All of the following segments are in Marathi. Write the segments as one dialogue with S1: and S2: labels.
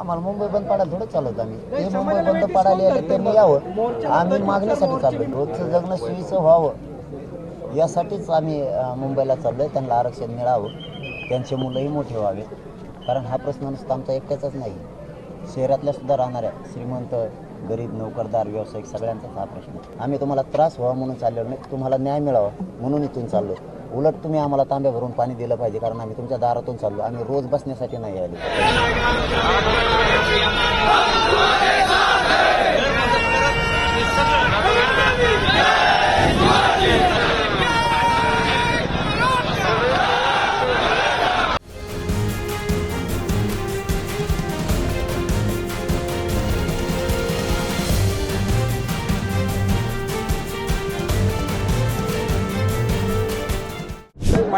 S1: आम्हाला मुंबई बंद पाडायला थोडं चालवत आम्ही. ते मुंबई बंद पाडायला आले त्यांनी यावं. आम्ही मागण्यासाठी चाललोय. रोजचं जगणं सोयीचं व्हावं. यासाठीच आम्ही मुंबईला चाललोय. त्यांना आरक्षण मिळावं. त्यांचे मुलंही मोठे व्हावे कारण हा प्रश्न नुसता आमचा एकट्याचाच नाही. शहरातल्या सुद्धा राहणाऱ्या श्रीमंत गरीब नोकरदार व्यावसायिक सगळ्यांचाच हा प्रश्न. आहे. आम्ही तुम्हाला त्रास व्हावा म्हणून चाललेलो नाही. तुम्हाला न्याय मिळावा म्हणून इथून चाललो उलट तुम्ही आम्हाला तांब्या भरून पाणी दिलं पाहिजे कारण आम्ही तुमच्या दारातून चाललो. आम्ही रोज बसण्यासाठी नाही आलो.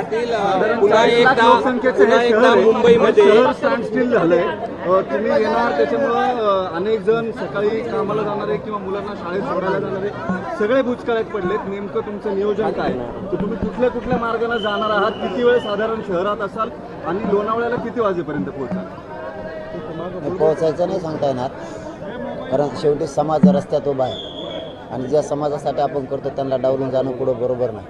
S2: पाटील पुन्हा एकदा पुन्हा एकदा मुंबईमध्ये
S3: शहर स्टँड स्टील झालंय. तुम्ही येणार त्याच्यामुळं अनेक जण सकाळी कामाला जाणारे किंवा मुलांना शाळेत सोडायला जाणारे सगळे बुचकाळ्यात पडलेत. नेमकं तुमचं नियोजन काय? तर तुम्ही कुठल्या कुठल्या मार्गाने जाणार आहात? किती वेळ साधारण शहरात असाल? आणि लोणावळ्याला किती वाजेपर्यंत पोहोचाल?
S1: नाही, पोहोचायचं नाही सांगता येणार. कारण शेवटी समाज रस्त्यात उभा आहे. आणि ज्या समाजासाठी आपण करतो त्यांना डावलून जाणं पुढं बरोबर नाही.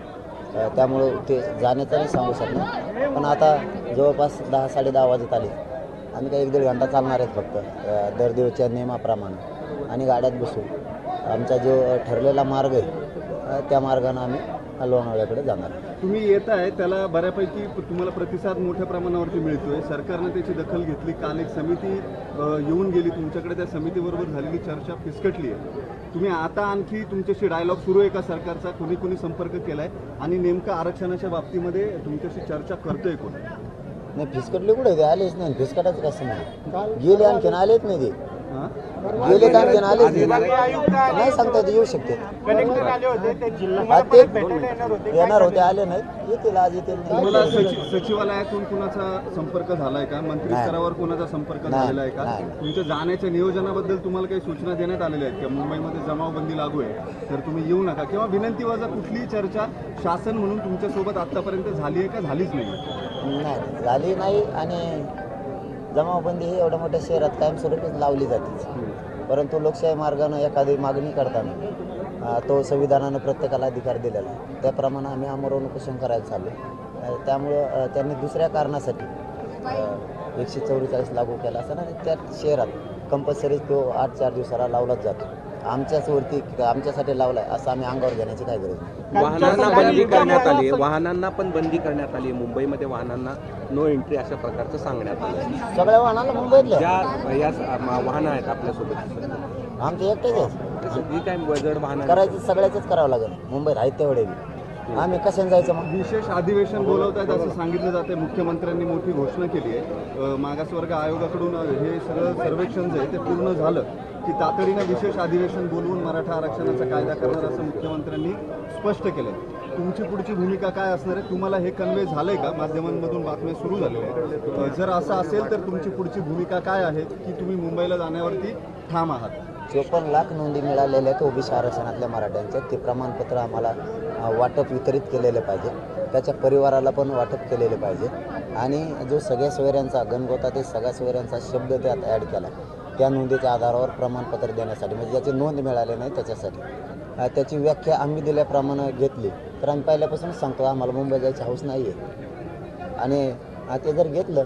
S1: त्यामुळं ते जाण्याचं नाही सांगू शकणार. पण आता जवळपास दहा साडे दहा वाजत आले. आम्ही काही एक दीड घंटा चालणार आहेत फक्त दर दिवसच्या नियमाप्रमाणे. आणि गाड्यात बसू. आमचा जो ठरलेला मार्ग आहे त्या मार्गानं आम्ही लोणावळ्याकडे जाणार.
S3: तुम्ही येत आहे त्याला बऱ्यापैकी तुम्हाला प्रतिसाद मोठ्या प्रमाणावरती मिळतोय. सरकारनं त्याची दखल घेतली काल एक समिती येऊन गेली. तुमच्याकडे त्या समितीबरोबर झालेली चर्चा फिसकटली आहे. तुम्ही आता आणखी तुमच्याशी डायलॉग सुरू आहे का सरकारचा? कोणी कोणी संपर्क केलाय? आणि नेमका आरक्षणाच्या बाबतीमध्ये तुमच्याशी चर्चा करतोय कोण?
S1: नाही फिसकटले कुठे? ते आलेच नाही. फिसकटाचं कसं नाही? गेले आणखीन आलेच नाही ते. गेले तर आणखीन आलेच नाही नाही सांगता येत येऊ शकते. ते येणार होते. आले नाहीत. येतील आज येतील.
S3: तुम्हाला
S1: नाही.
S3: सचि- सचिवालयातून कुणाचा संपर्क झालाय का? मंत्री
S1: नाही.
S3: स्तरावर कुणाचा संपर्क
S1: नाही.
S3: झालेला आहे का?
S1: नाही.
S3: तुमच्या जाण्याच्या नियोजनाबद्दल तुम्हाला काही सूचना देण्यात आलेल्या आहेत का? मुंबईमध्ये जमावबंदी लागू आहे तर तुम्ही येऊ नका. किंवा विनंती वजा कुठलीही चर्चा शासन म्हणून तुमच्यासोबत आतापर्यंत झाली आहे का? झालीच नाही.
S1: नाही झाली नाही आणि जमावबंदी ही एवढ्या मोठ्या शहरात कायमस्वरूपीच लावली जाते. परंतु लोकशाही मार्गानं एखादी मागणी करताना तो संविधानानं प्रत्येकाला अधिकार दिलेला आहे. त्याप्रमाणे आम्ही आमरण उपोषण करायला चाललो त्यामुळं त्यांनी दुसऱ्या कारणासाठी एकशे चौवेचाळीस लागू केला असं त्या शहरात कंपल्सरी तो आठ चार दिवसाला लावलाच जातो. आमच्याच वरती आमच्यासाठी लावलाय असं आम्ही अंगावर घेण्याची काय गरज नाही.
S2: वाहनांना बंदी करण्यात आली आहे वाहनांना पण बंदी करण्यात आली आहे. मुंबईमध्ये वाहनांना नो एंट्री अशा प्रकारचं सांगण्यात आलं आहे.
S1: सगळ्या वाहनाला मुंबईतल्या?
S2: ज्या या स- म- वाहनं आहेत आपल्यासोबत.
S1: आमचे एकटेच आहेत.
S2: जी काय जड वाहनं
S1: करायचं सगळ्याच करावं लागेल. मुंबईत आहेत तेवढे बी. आम्ही कशाने जायचं मग?
S3: विशेष अधिवेशन बोलवत आहेत असं सांगितलं जाते मुख्यमंत्र्यांनी मोठी घोषणा केली आहे. मागासवर्ग आयोगाकडून हे सगळं सर्वेक्षण जे आहे ते पूर्ण झालं की तातडीनं विशेष अधिवेशन बोलवून मराठा आरक्षणाचा कायदा करणार असं मुख्यमंत्र्यांनी स्पष्ट केलंय. तुमची पुढची भूमिका काय असणार आहे तुम्हाला हे कन्वे झालंय का? माध्यमांमधून बातम्या सुरू झालेल्या आहेत. जर असं असेल तर तुमची पुढची भूमिका काय आहे की तुम्ही मुंबईला जाण्यावरती ठाम आहात?
S1: चोपन्न लाख नोंदी मिळालेल्या आहेत ओबीसी आरक्षणातल्या मराठ्यांच्या ते प्रमाणपत्र आम्हाला वाटप वितरित केलेलं पाहिजे. त्याच्या परिवाराला पण वाटप केलेले पाहिजे. आणि जो सगळ्या सोयऱ्यांचा गणगोता ते सगळ्या सोयऱ्यांचा शब्द त्यात ॲड केला त्या नोंदीच्या आधारावर प्रमाणपत्र देण्यासाठी म्हणजे ज्याची नोंद मिळाली नाही त्याच्यासाठी. त्याची व्याख्या आम्ही दिल्याप्रमाणे घेतली. तर आम्ही पहिल्यापासूनच सांगतो आम्हाला मुंबई जायची हौस नाही आहे आणि ते जर घेतलं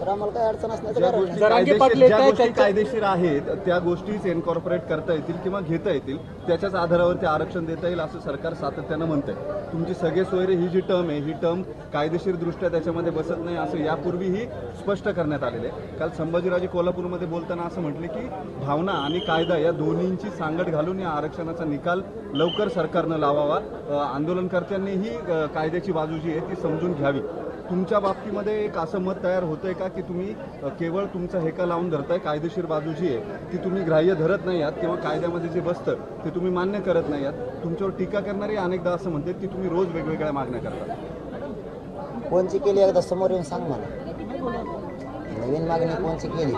S1: तर आम्हाला काही अडचण असण्याचं
S3: ज्या
S1: कारण
S3: गोष्टी
S1: नाही.
S3: कायदेशीर ज्या गोष्टी कायदेशीर आहेत त्या गोष्टीच इन्कॉर्पोरेट करता येतील किंवा घेता येतील त्याच्याच आधारावरती आरक्षण देता येईल असं सरकार सातत्यानं म्हणतंय. तुमची सगळे सोयरे ही जी टर्म आहे ही टर्म कायदेशीर दृष्ट्या त्याच्यामध्ये बसत नाही असं यापूर्वीही स्पष्ट करण्यात आलेलं आहे. काल संभाजीराजे कोल्हापूरमध्ये बोलताना असं म्हटले की भावना आणि कायदा या दोन्हींची सांगड घालून या आरक्षणाचा निकाल लवकर सरकारनं लावावा. अ, आंदोलनकर्त्यांनीही अ, कायद्याची बाजू जी आहे ती समजून घ्यावी. तुमच्या बाबतीमध्ये एक असं मत तयार होतंय का की तुम्ही केवळ तुमचा हेका लावून धरताय कायदेशीर बाजू जी आहे ती तुम्ही ग्राह्य धरत नाही आहात किंवा कायद्यामध्ये जे बसतं ते तुम्ही मान्य करत नाही आहात. तुमच्यावर टीका करणारी अनेकदा असं म्हणतात की तुम्ही रोज वेगवेगळ्या मागण्या करता.
S1: कोणची केली एकदा समोर येऊन सांग मला. नवीन मागणी कोणची केली?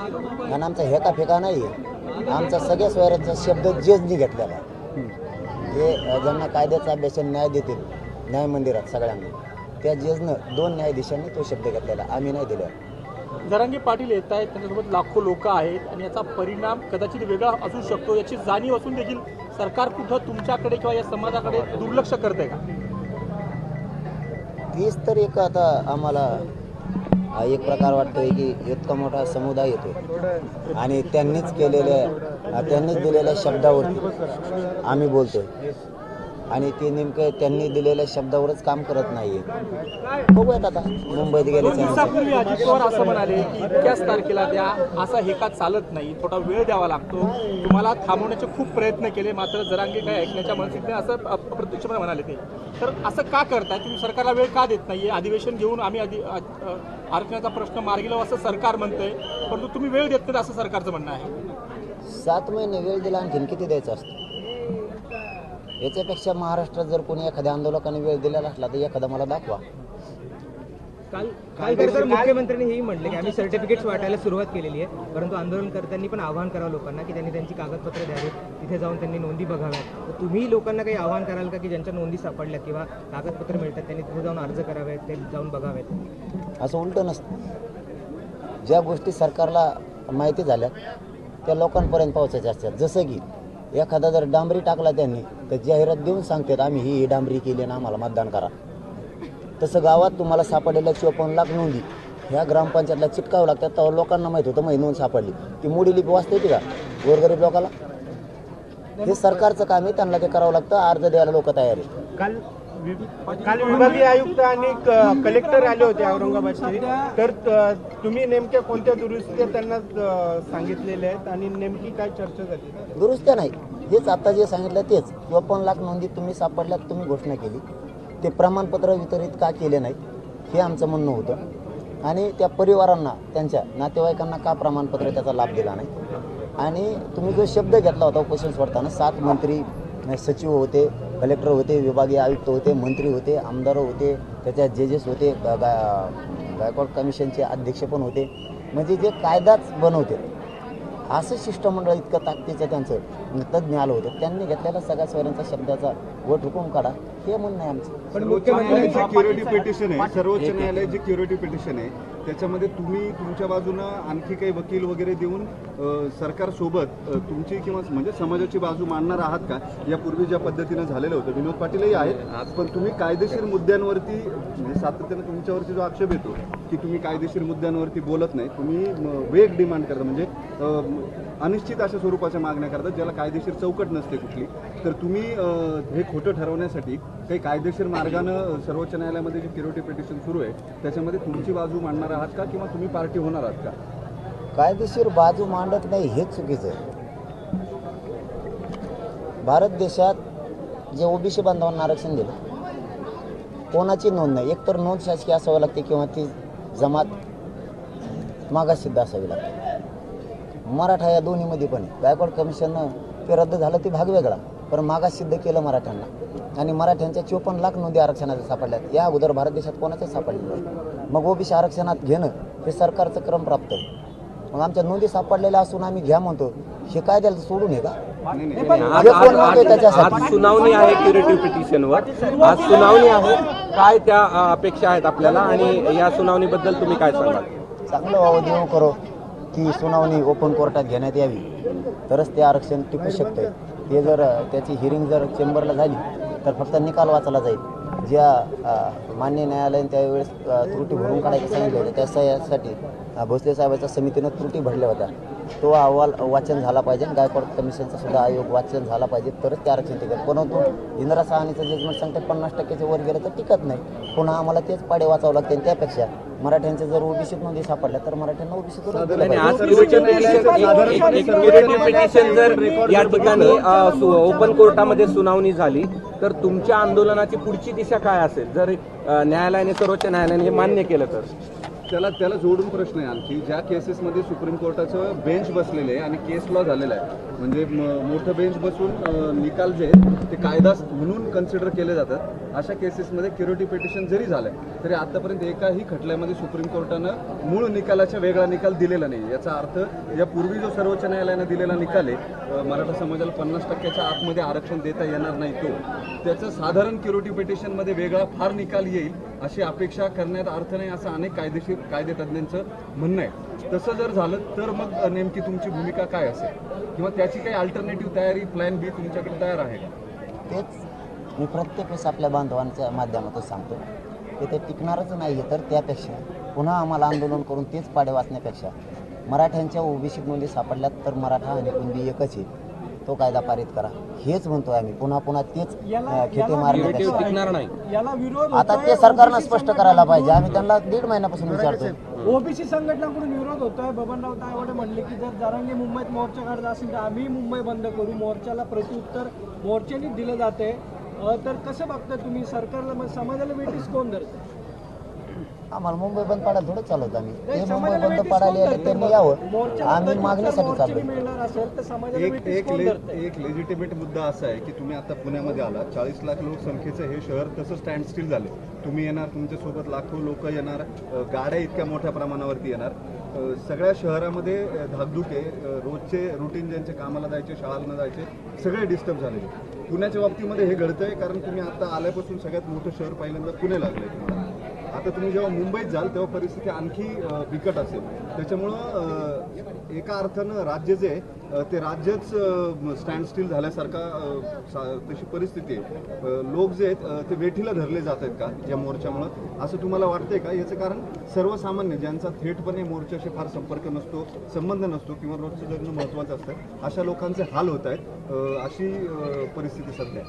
S1: आणि आमचा हेका फेका नाही आहे. आमचा सगळ्या स्वरांचा शब्द जेजनी घेतलेला. आहे जे अ, ज्यांना कायद्याचा अभ्यास न्याय देतील. न्याय मंदिरात सगळ्यांना. त्या जेजनं दोन न्यायाधीशांनी तो शब्द घेतलेला आम्ही नाही दिला.
S4: जरांगे पाटील येत आहेत त्यांच्यासोबत लाखो लोक आहेत आणि याचा परिणाम कदाचित वेगळा असू शकतो याची जाणीव असून देखील सरकार कुठं तुमच्याकडे किंवा या समाजाकडे दुर्लक्ष करते का?
S1: तीच तर एक आता आम्हाला एक प्रकार वाटतोय की इतका मोठा समुदाय येतो आणि त्यांनीच केलेल्या त्यांनीच दिलेल्या शब्दावरती आम्ही बोलतोय. आणि ते नेमकं त्यांनी दिलेल्या शब्दावरच काम करत नाहीये. बघूयात आता. मुंबईत गेले
S4: दोन दिवसापूर्वी अजित पवार असं म्हणाले की इतक्याच तारखेला द्या असा हे का चालत नाही थोडा वेळ द्यावा लागतो. तुम्हाला थांबवण्याचे खूप प्रयत्न केले मात्र जरांगे काय ऐकण्याच्या मनस्थितीने असं अप्रत्यक्षपणे म्हणाले ते. तर असं का करताय? तुम्ही सरकारला वेळ का देत नाहीये? अधिवेशन घेऊन आम्ही अधि आरक्षणाचा प्रश्न मार्गी लावू असं सरकार म्हणतंय परंतु तुम्ही वेळ देत नाही असं सरकारचं म्हणणं आहे.
S1: सात महिने वेळ दिला आणखीन किती द्यायचं असतं? याच्यापेक्षा महाराष्ट्रात जर कोणी एखाद्या आंदोलकाने वेळ दिलेला असला तर एखादा मला दाखवा.
S5: काल काल तर तर मुख्यमंत्र्यांनी हेही म्हटले की आम्ही सर्टिफिकेट्स वाटायला सुरुवात केलेली आहे परंतु आंदोलनकर्त्यांनी पण आवाहन करावं लोकांना की त्यांनी त्यांची कागदपत्र द्यावीत तिथे जाऊन त्यांनी नोंदी बघाव्यात. तर तुम्ही लोकांना काही आवाहन कराल का की ज्यांच्या नोंदी सापडल्या किंवा कागदपत्र मिळतात त्यांनी तिथे जाऊन अर्ज करावेत ते जाऊन बघावेत?
S1: असं उलटं नसतं. ज्या गोष्टी सरकारला माहिती झाल्या त्या लोकांपर्यंत पोहोचायच्या असतात. जसं की एखादा जर डांबरी टाकला त्यांनी तर जाहिरात देऊन सांगतात आम्ही ही ही डांबरी केली ना आम्हाला मतदान करा. तसं गावात तुम्हाला सापडलेल्या चोपन्न लाख नोंदी ह्या ग्रामपंचायतला चिटकावं लागतात तेव्हा लोकांना माहीत होतं माही नोंद सापडली. ती मोडी लिपी वाचते ती का? गोरगरीब लोकाला? हे सरकारचं काम आहे त्यांना ते करावं लागतं अर्ज द्यायला लोक तयार आहे
S6: काल विभागीय आयुक्त आणि क- कलेक्टर आले होते औरंगाबादचे. तर त- तुम्ही नेमक्या कोणत्या दुरुस्त्या त्यांना सांगितलेल्या आहेत आणि नेमकी काय चर्चा झाली?
S1: दुरुस्त्या नाही. हेच आता जे सांगितलं तेच. चोपन्न लाख नोंदी तुम्ही सापडल्यात तुम्ही घोषणा केली. ते प्रमाणपत्र वितरित का केले नाहीत हे आमचं म्हणणं होतं. आणि त्या परिवारांना त्यांच्या नातेवाईकांना का प्रमाणपत्र त्याचा लाभ दिला नाही? आणि तुम्ही जो शब्द घेतला होता उपोषण सोडताना सात मंत्री सचिव होते कलेक्टर होते विभागीय आयुक्त होते मंत्री होते आमदार होते त्याच्यात जजेस होते गायकवाड कमिशनचे अध्यक्ष पण होते. म्हणजे जे कायदाच बनवते. असं शिष्टमंडळ इतकं ताकदीचं त्यांचं तज्ज्ञ आलं होतं. त्यांनी घेतलेला सगळ्या स्वरांचा शब्दाचा वट हुकूम काढा. हे म्हणणं आहे आमचं.
S5: पण
S3: सर्वोच्च जे
S5: मुख्यमंत्र्यांनी
S3: क्युरिटी पिटिशन आहे. त्याच्यामध्ये तुम्ही तुमच्या बाजूनं आणखी काही वकील वगैरे देऊन सरकारसोबत तुमची किंवा म्हणजे समाजाची बाजू मांडणार आहात का? यापूर्वी ज्या पद्धतीनं झालेलं होतं विनोद पाटीलही आहेत पण तुम्ही कायदेशीर मुद्द्यांवरती म्हणजे सातत्यानं तुमच्यावरती जो आक्षेप येतो की तुम्ही कायदेशीर मुद्द्यांवरती बोलत नाही तुम्ही वेग डिमांड करता म्हणजे अनिश्चित अशा स्वरूपाच्या मागण्या करतात ज्याला कायदेशीर चौकट नसते कुठली. तर तुम्ही हे खोटं ठरवण्यासाठी काही कायदेशीर मार्गानं सर्वोच्च न्यायालयामध्ये जे क्युरिटी पिटिशन सुरू आहे त्याच्यामध्ये तुमची बाजू मांडणार आहात का किंवा तुम्ही पार्टी होणार आहात का?
S1: कायदेशीर बाजू मांडत नाही हेच चुकीचं आहे. भारत देशात जे ओबीसी बांधवांना आरक्षण दिलं कोणाची नोंद नाही? एकतर नोंद शासकीय असावी लागते किंवा ती जमात मागासिद्ध असावी लागते. मराठा या दोन्हीमध्ये पण गायकवाड कमिशननं ते रद्द झालं ते भाग वेगळा. पण मागास सिद्ध केलं मराठ्यांना. आणि मराठ्यांच्या चोपन्न लाख नोंदी आरक्षणाच्या सापडल्यात. या अगोदर भारत देशात कोणाच्याच सापडलेलं नाही. मग ओबीसी आरक्षणात घेणं हे सरकारचं क्रम प्राप्त आहे. मग आमच्या नोंदी सापडलेल्या असून आम्ही घ्या म्हणतो हे काय द्यायला सोडून आहे का? त्याच्यासाठी.
S2: सुनावणी आहे क्युरेटिव्ह पिटिशनवर आज सुनावणी आहे. काय त्या अपेक्षा आहेत आपल्याला? आणि या सुनावणीबद्दल तुम्ही काय सांगाल?
S1: चांगलं व्हावं देऊ करो की सुनावणी ओपन कोर्टात घेण्यात यावी. तरच ते आरक्षण टिकू शकतं ते जर त्याची हिअरिंग जर चेंबरला झाली तर फक्त निकाल वाचला जाईल. ज्या मान्य न्यायालयाने त्यावेळेस त्रुटी भरून काढायचं सांगितलं होतं त्यासाठी भोसले साहेबांच्या समितीनं त्रुटी भरल्या होत्या. तो अहवाल वाचन झाला पाहिजे. आणि गायकवाड कमिशनचा सुद्धा आयोग वाचन झाला पाहिजे. तरच ते आरक्षण टिकत परंतु इंदिरा साहनीचं जजमेंट सांगते पन्नास टक्क्याच्या वर गेलं तर टिकत नाही. पुन्हा आम्हाला तेच पाडे वाचावं लागते. त्यापेक्षा मराठ्यांच्या जर ओबीसीत नोंदी सापडल्या तर मराठ्यांना
S2: जर या ठिकाणी ओपन कोर्टामध्ये सुनावणी झाली तर तुमच्या आंदोलनाची पुढची दिशा काय असेल? जर न्यायालयाने सर्वोच्च न्यायालयाने हे मान्य केलं तर?
S3: त्याला त्याला जोडून प्रश्न आहे आणखी. ज्या केसेसमध्ये सुप्रीम कोर्टाचं बेंच बसलेलं आहे आणि केस लॉ झालेला आहे म्हणजे मोठं बेंच बसून निकाल जे आहेत ते कायदा म्हणून कन्सिडर केले जातात. अशा केसेसमध्ये क्युरिटी पिटिशन जरी झालंय तरी आतापर्यंत एकाही खटल्यामध्ये सुप्रीम कोर्टानं मूळ निकालाच्या वेगळा निकाल दिलेला नाही. याचा अर्थ यापूर्वी जो सर्वोच्च न्यायालयानं दिलेला निकाल आहे मराठा समाजाला पन्नास टक्क्याच्या आतमध्ये आरक्षण देता येणार नाही तो. त्याचं साधारण क्युरिटी पिटिशनमध्ये वेगळा फार निकाल येईल अशी अपेक्षा करण्यात अर्थ नाही असं अनेक कायदेशीर कायदे कायदेतज्ञांचं म्हणणं आहे. तसं जर झालं तर मग नेमकी तुमची भूमिका काय असेल? किंवा त्याची काही अल्टरनेटिव्ह तयारी प्लॅन बी तुमच्याकडे तयार आहे का?
S1: तेच मी प्रत्येक वेळेस आपल्या बांधवांच्या माध्यमातून सांगतो की ते टिकणारच नाही आहे तर त्यापेक्षा पुन्हा आम्हाला आंदोलन करून तेच पाडे वाचण्यापेक्षा मराठ्यांच्या ओबीसी नोंदी सापडल्यात तर मराठा आणि कुणबी एकच आहे तो कायदा पारित करा. हेच म्हणतोय आम्ही. पुन्हा पुन्हा तेच खेटे मारण्यापेक्षा
S2: टिकणार नाही.
S6: याला विरोध
S1: आता ते सरकारनं स्पष्ट करायला पाहिजे. आम्ही त्यांना दीड महिन्यापासून विचारतोय.
S6: ओबीसी संघटनाकडून विरोध होतोय. बबनराव तायवाडे म्हणले की जर जरांगे मुंबईत मोर्चा काढत असेल तर आम्ही मुंबई बंद करू. मोर्चाला प्रत्युत्तर मोर्चाने दिलं जाते. अं, तर कसं बघता तुम्ही? सरकारला समाजाला वेटीस कोण धरतं
S1: आम्हाला मुंबई बंद पाडायला थोडं चालवत आम्ही. ते मुंबई बंद पाडायला आले? त्यांनी यावं. आम्ही मागण्यासाठी
S6: समाजाला
S3: एक ले लेजिटिमेट मुद्दा असा आहे की तुम्ही आता पुण्यामध्ये आला चाळीस लाख लोकसंख्येचं हे शहर तसं स्टँड स्टील झाले. तुम्ही येणार तुमच्यासोबत लाखो लोक येणार अ, गाड्या इतक्या मोठ्या प्रमाणावरती येणार. अ, सगळ्या शहरामध्ये अ, धाकधूक अ, रोजचे रुटीन ज्यांचे कामाला जायचे शाळांना जायचे सगळे डिस्टर्ब झालेले. पुण्याच्या बाबतीमध्ये हे घडतंय कारण तुम्ही आता आल्यापासून सगळ्यात मोठं शहर पहिल्यांदा पुणे लागलंय तुम्हाला. आता तुम्ही जेव्हा मुंबईत जाल तेव्हा परिस्थिती आणखी बिकट असेल. त्याच्यामुळं एका अर्थानं राज्य जे आहे, ते राज्यच स्टँड स्टील झाल्यासारखा तशी परिस्थिती आहे. लोक जे आहेत ते वेठीला धरले जात आहेत का या मोर्चामुळं? असं तुम्हाला वाटतंय का? याचं कारण सर्वसामान्य ज्यांचा थेटपणे मोर्चाशी फार संपर्क नसतो संबंध नसतो किंवा रोजचं जगणं महत्त्वाचं असतं अशा लोकांचे हाल होत आहेत. अशी परिस्थिती सध्या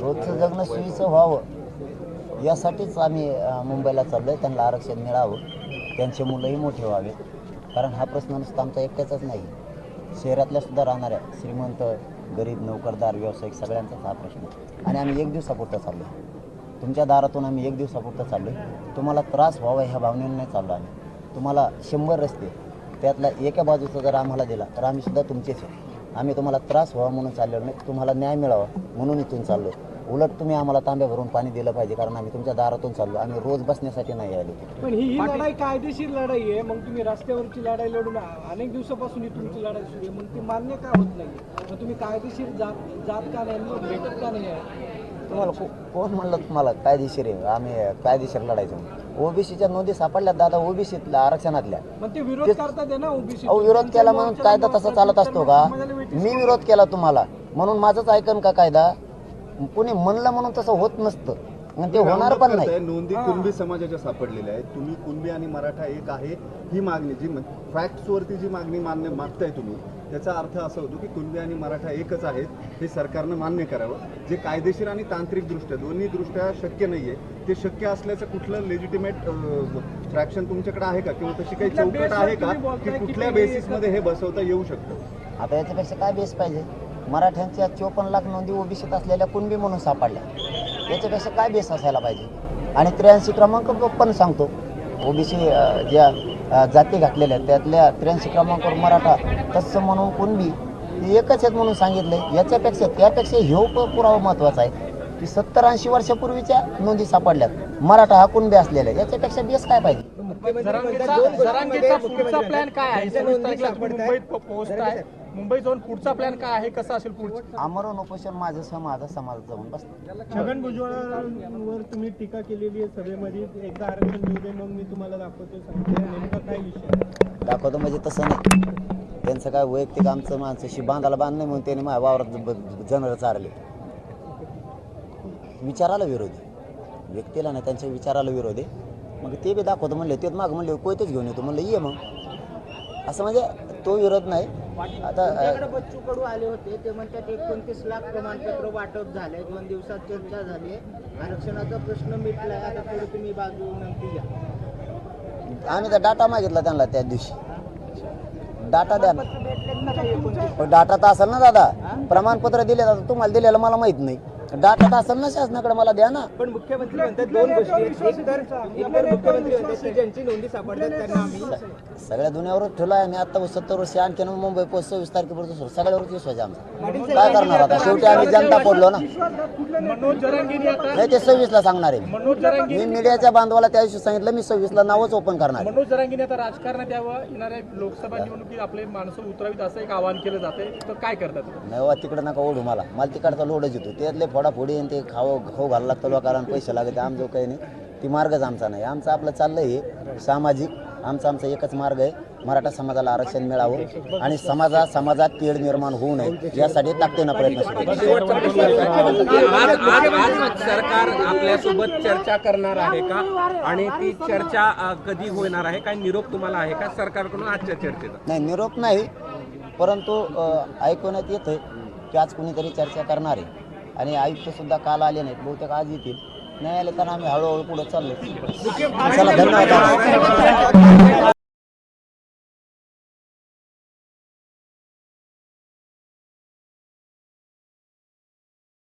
S1: रोजचं जगणं सोयीचं व्हावं. यासाठीच आम्ही मुंबईला चाललो आहे त्यांना आरक्षण मिळावं. त्यांचे मुलंही मोठे व्हावे कारण हा प्रश्न नुसता आमचा एकट्याचाच नाही. शहरातल्या सुद्धा राहणाऱ्या श्रीमंत गरीब नोकरदार व्यावसायिक सगळ्यांचाच हा प्रश्न. आहे. आणि आम्ही एक दिवसापुरता चाललो आहे तुमच्या दारातून आम्ही एक दिवसापुरता चाललो आहे तुम्हाला त्रास व्हावा ह्या भावनेनं नाही चाललो आम्ही. तुम्हाला शंभर रस्ते त्यातला एका बाजूचा जर आम्हाला दिला तर आम्हीसुद्धा तुमचेच आहे. आम्ही तुम्हाला त्रास व्हावा म्हणून चाललेलो नाही. तुम्हाला न्याय मिळावा म्हणून इथून चाललो उलट तुम्ही आम्हाला तांब्या भरून पाणी दिलं पाहिजे कारण आम्ही तुमच्या दारातून चाललो. आम्ही रोज बसण्यासाठी नाही आलो
S6: पण ही ही लढाई कायदेशीर लढाई आहे. मग तुम्ही रस्त्यावरची लढाई लढून अनेक दिवसापासून ही तुमची लढाई सुरू आहे. मग ती मान्य का होत नाही मग तुम्ही कायदेशीर जात जात का नाही मग भेटत का नाही आहे?
S1: तुम्हाला को- कोण म्हणलं तुम्हाला कायदेशीर आहे? आम्ही कायदेशीर लढायचो ओबीसीच्या नोंदी सापडल्या. दादा ओबीसीतल्या आरक्षणातल्या.
S6: मग ते विरोध करतात आहे ना ओबीसी.
S1: अहो विरोध केला म्हणून कायदा तसा चालत असतो का? मी विरोध केला तुम्हाला. म्हणून माझंच ऐकन का कायदा? कुणी म्हणलं म्हणून तसं होत नसतं. आणि ते होणार पण नाही.
S3: नोंदी कुणबी समाजाच्या सापडलेल्या आहेत. तुम्ही कुणबी आणि मराठा एक आहे ही मागणी जी फॅक्ट्स वरती जी मागणी मान्य मागताय तुम्ही त्याचा अर्थ असा होतो की कुणबी आणि मराठा एकच आहेत हे सरकारनं मान्य करावं. जे कायदेशीर आणि तांत्रिक दृष्ट्या दोन्ही दृष्ट्या शक्य नाहीये. ते शक्य असल्याचं कुठलं लेजिटिमेट फ्रॅक्शन तुमच्याकडे आहे का? किंवा तशी काही चौकट आहे का की कुठल्या बेसिसमध्ये हे बसवता येऊ शकतं?
S1: आता याच्यापेक्षा काय बेस पाहिजे? मराठ्यांच्या चोपन्न लाख नोंदी ओबीसीत असलेल्या कुणबी म्हणून सापडल्या. याच्यापेक्षा काय बेस असायला पाहिजे? आणि त्र्याऐंशी क्रमांक पण सांगतो. ओबीसी ज्या जाती घातलेल्या आहेत त्यातल्या त्र्याऐंशी क्रमांकावर मराठा तत्सम म्हणून कुणबी हे एकच आहेत म्हणून सांगितलंय. याच्यापेक्षा त्यापेक्षा ह्यो प- पुरावा महत्त्वाचा आहे की सत्तर ऐंशी वर्षापूर्वीच्या नोंदी सापडल्यात. मराठा हा कुणबी असलेला आहे. याच्यापेक्षा बेस काय पाहिजे?
S4: मुंबईत जाऊन पुढचा प्लॅन काय आहे? कसा असेल पुढचा?
S1: आमरण उपोषण माझं सह माझा समाज जाऊन बस
S6: छगन भुजबळांवर तुम्ही टीका केलेली आहे सभेमध्ये. एकदा आरक्षण देऊ दे मग मी तुम्हाला दाखवतो. सांगते नेमका काय विषय?
S1: दाखवतो म्हणजे तसं नाही. त्यांचं काय वैयक्तिक आमचं माणसाशी बांधाला बांध नाही म्हणून त्याने माझ्या वावरात जनर चारले. विचाराला विरोधी. व्यक्तीला नाही त्यांच्या विचाराला विरोधी. मग ते बी दाखवतो म्हणले ते माग म्हणले कोयतेच घेऊन येतो म्हणलं ये मग. असं म्हणजे तो विरोध नाही. आता
S7: बच्चू कडू आले होते ते म्हणतात एकोणतीस लाख प्रमाणपत्र वाटप झाले दोन दिवसात चर्चा झाली आरक्षणाचा प्रश्न मिटलाय आता थोडी तुम्ही बाजू घ्या
S1: आम्ही तर डाटा मागितला त्यांना त्या दिवशी. डाटा द्या ना.
S7: एकोणतीस?
S1: डाटा तर असेल ना दादा. प्रमाणपत्र दिले आता तुम्हाला दिलेलं मला माहीत नाही. डाटा तर असेल ना शासनाकडे मला द्या ना.
S5: पण मुख्यमंत्री म्हणतात दोन गोष्टी एक तर मुख्यमंत्री म्हणतात ज्यांची नोंदी सापडतात त्यांना आम्ही
S1: सगळ्या दुनियावरच ठेवला आहे. मी आता सत्तर वर्ष आणखी मुंबई पोस्ट सव्वीस तारखेपर्यंत सुरू. सगळ्यावरच विश्वास आहे आमचा. काय करणार आता? शेवटी आम्ही जनता पडलो ना.
S4: मनोज जरांगेने आता
S1: नाही ते सव्वीसला सांगणार आहे मी. मीडियाच्या बांधवाला त्या दिवशी सांगितलं मी सव्वीसला नावच ओपन करणार आहे.
S4: मनोज जरांगेने आता राजकारणात यावं. येणाऱ्या लोकसभा निवडणुकीत आपले माणसं उतरावीत असं एक आवाहन केलं जाते तर काय करतात?
S1: नाही बाबा तिकडं नका ओढू मला. मला तिकडचा लोडच येतो. त्यातले फोडाफोडी आणि ते खावं खाऊ घालावं लागतं लोकांना पैसे लागते आमचं काही नाही. ती मार्गच आमचा नाही. आमचं आपलं चाललंय हे सामाजिक. आमचा आमचा एकच मार्ग आहे मराठा समाजाला आरक्षण मिळावं आणि समाजा समाजात तेढ निर्माण होऊ नये यासाठी ताकदीनं प्रयत्न
S2: सरकार आपल्यासोबत चर्चा करणार आहे का? आणि ती चर्चा कधी होणार आहे? काय निरोप तुम्हाला आहे का सरकारकडून आजच्या चर्चेचा?
S1: नाही निरोप नाही परंतु ऐकवण्यात येतं की आज कुणीतरी चर्चा करणार आहे. आणि आयुक्त सुद्धा काल आले नाहीत बहुतेक आज येतील. नाही आले तर आम्ही हळूहळू पुढे चाललो चला धन्यवाद.